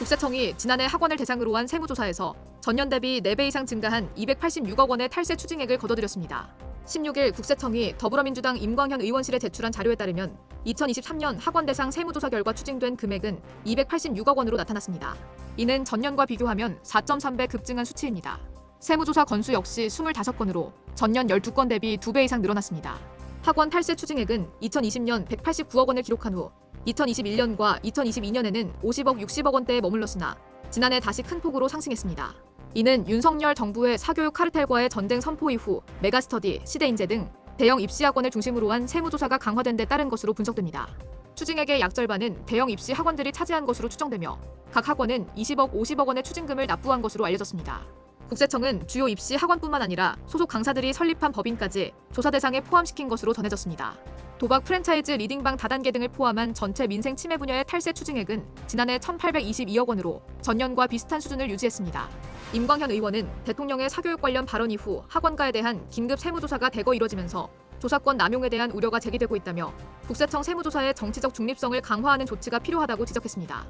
국세청이 지난해 학원을 대상으로 한 세무조사에서 전년 대비 4배 이상 증가한 286억 원의 탈세 추징액을 거둬들였습니다. 16일 국세청이 더불어민주당 임광현 의원실에 제출한 자료에 따르면 2023년 학원 대상 세무조사 결과 추징된 금액은 286억 원으로 나타났습니다. 이는 전년과 비교하면 4.3배 급증한 수치입니다. 세무조사 건수 역시 25건으로 전년 12건 대비 2배 이상 늘어났습니다. 학원 탈세 추징액은 2020년 189억 원을 기록한 후 2021년과 2022년에는 50억 60억 원대에 머물렀으나 지난해 다시 큰 폭으로 상승했습니다. 이는 윤석열 정부의 사교육 카르텔과의 전쟁 선포 이후 메가스터디, 시대인재 등 대형 입시학원을 중심으로 한 세무조사가 강화된 데 따른 것으로 분석됩니다. 추징액의 약 절반은 대형 입시 학원들이 차지한 것으로 추정되며 각 학원은 20억, 50억 원의 추징금을 납부한 것으로 알려졌습니다. 국세청은 주요 입시 학원뿐만 아니라 소속 강사들이 설립한 법인까지 조사 대상에 포함시킨 것으로 전해졌습니다. 도박 프랜차이즈 리딩방 다단계 등을 포함한 전체 민생 침해 분야의 탈세 추징액은 지난해 1,822억 원으로 전년과 비슷한 수준을 유지했습니다. 임광현 의원은 대통령의 사교육 관련 발언 이후 학원가에 대한 긴급 세무조사가 대거 이뤄지면서 조사권 남용에 대한 우려가 제기되고 있다며 국세청 세무조사의 정치적 중립성을 강화하는 조치가 필요하다고 지적했습니다.